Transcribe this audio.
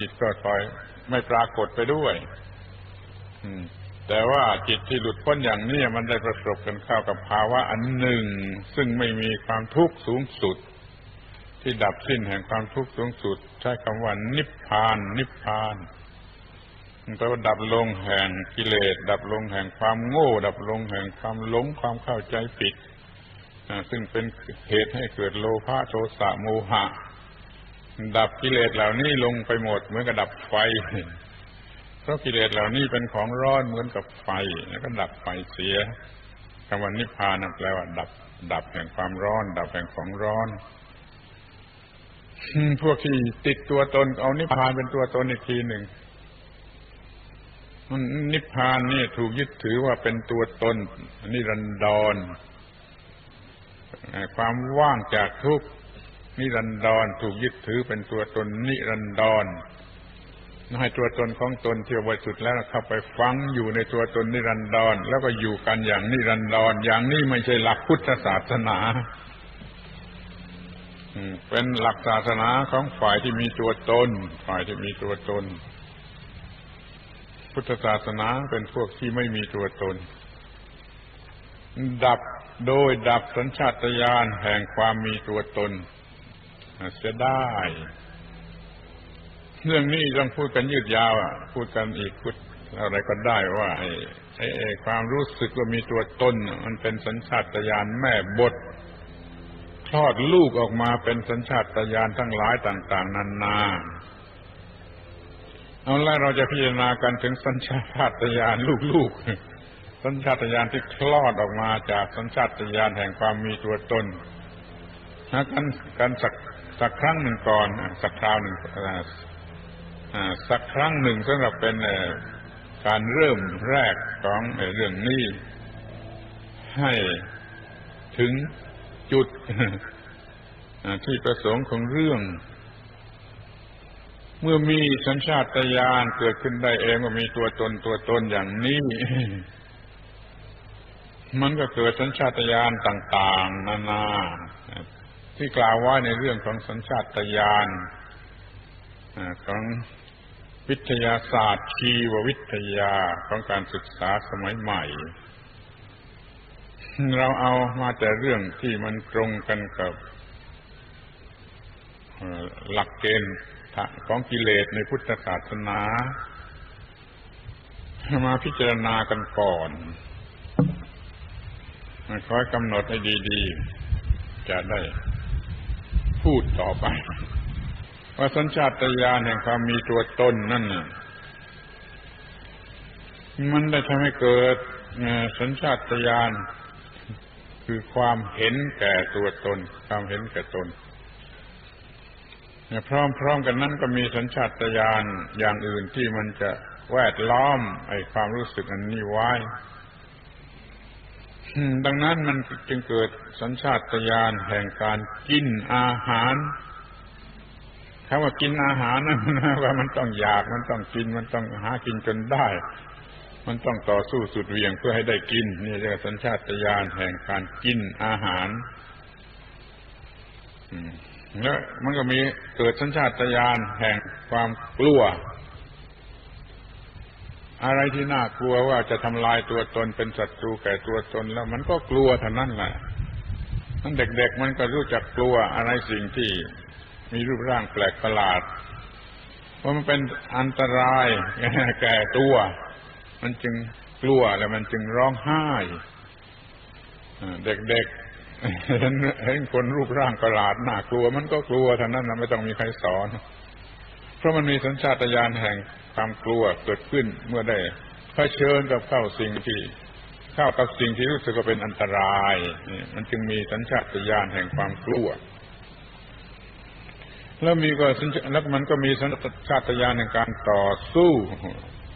จิตก็คอยไม่ปรากฏไปด้วยแต่ว่าจิตที่หลุดพ้นอย่างนี้มันได้ประสบกันเข้ากับภาวะอันหนึ่ง ซึ่งไม่มีความทุกข์สูงสุด ที่ดับสิ้นแห่งความทุกข์สูงสุด ใช้คำว่านิพพาน นิพพานมันแปลว่าดับลงแห่งกิเลส ดับลงแห่งความโง่ ดับลงแห่งความหลงความเข้าใจผิดซึ่งเป็นเหตุให้เกิดโลภะโทสะโมหะ ดับกิเลสเหล่านี้ลงไปหมดเหมือนกับดับไฟ เพราะกิเลสเหล่านี้เป็นของร้อนเหมือนกับไฟ แล้วก็ดับไฟเสียคำว่านิพพานแปลว่าดับ ดับแห่งความร้อน ดับแห่งของร้อน พวกที่ติดตัวตนเอานิพพานเป็นตัวตนอีกทีหนึ่งนนิพพานนี่ถูกยึดถือว่าเป็นตัวตนนิรันดรความว่างจากทุกข์ นิรันดรถูกยึดถือเป็นตัวตนนิรันดรให้ตัวตนของตนเที่บริสุทธิ์แล้วเข้าไปฟังอยู่ในตัวตนนิรันดรแล้วก็อยู่กันอย่างนิรันดรอย่างนี้ไม่ใช่หลักพุทธศาสนาเป็นหลักศาสนาของฝ่ายที่มีตัวตน ฝ่ายที่มีตัวตน พุทธศาสนาเป็นพวกที่ไม่มีตัวตน ดับโดยดับสัญชาตญาณแห่งความมีตัวตน เสียได้ เรื่องนี้ต้องพูดกันยืดยาวอะ พูดกันอีกพูดอะไรก็ได้ว่าไอ้ไอ้ความรู้สึกว่ามีตัวตนมันเป็นสัญชาตญาณแม่บทคลอดลูกออกมาเป็นสัญชาตญาณทั้งหลายต่าง ๆนานาเอาละเราจะพิจารณากันถึงสัญชาตญาณลูกๆ สัญชาตญาณที่คลอดออกมาจากสัญชาตญาณแห่งความมีตัวตนนะกันกันสัก สักครั้งหนึ่งก่อน สักคราวหนึ่งสักครั้งหนึ่งสำหรับเป็นการเริ่มแรกของเรื่องนี้ให้ถึงจุดที่ประสงค์ของเรื่อง เมื่อมีสัญชาตญาณเกิดขึ้นได้เองว่ามีตัวตนตัวตนอย่างนี้ มันก็เกิดสัญชาตญาณต่าง ๆ นานา ที่กล่าวไว้ในเรื่องของสัญชาตญาณของวิทยาศาสตร์ชีววิทยาของการศึกษาสมัยใหม่ เราเอามาแต่เรื่องที่มันตรงกันกับหลักเกณฑ์ของกิเลสในพุทธศาสนา มาพิจารณากันก่อนคอยกำหนดให้ดี ๆ จะได้ พูดต่อไป ว่าสัญชาตญาณแห่งความมีตัวตนนั่นน่ะมันได้ทำให้เกิดสัญชาตญาณคือความเห็นแก่ตัวตน ความเห็นแก่ตนพร้อมๆกันนั้นก็มีสัญชาตญาณอย่างอื่นที่มันจะแวดล้อมไอ้ความรู้สึกอันนี้ไว้ ดังนั้นมันจึงเกิดสัญชาตญาณแห่งการกินอาหารคำว่ากินอาหารนั่นว่ามันต้องอยากมันต้องกิน มันต้องหากินจนได้ มันต้องต่อสู้สุดเวียงเพื่อให้ได้กิน นี่เรียกสัญชาตญาณแห่งการกินอาหารแล้วมันก็มีเกิดสัญชาตญาณแห่งความกลัว อะไรที่น่ากลัวว่าจะทำลายตัวตนเป็นศัตรูแก่ตัวตนแล้วมันก็กลัวเท่านั้นแหละนั่นเด็กๆมันก็รู้จักกลัวอะไรสิ่งที่มีรูปร่างแปลกประหลาดเพราะมันเป็นอันตรายแก่ตัว มันจึงกลัวแล้วมันจึงร้องไห้เด็กเห็นเห็นคนรูปร่างประหลาดน่ากลัว มันก็กลัวท่านั้นนะไม่ต้องมีใครสอน เพราะมันมีสัญชาตญาณแห่งความกลัวเกิดขึ้นเมื่อได้เผชิญกับเข้าสิ่งที่เข้ากับสิ่งที่รู้สึกว่าเป็นอันตรายนี่มันจึงมีสัญชาตญาณแห่งความกลัว แล้วมีก็แล้วมันก็มีสัญชาตญาณในการต่อสู้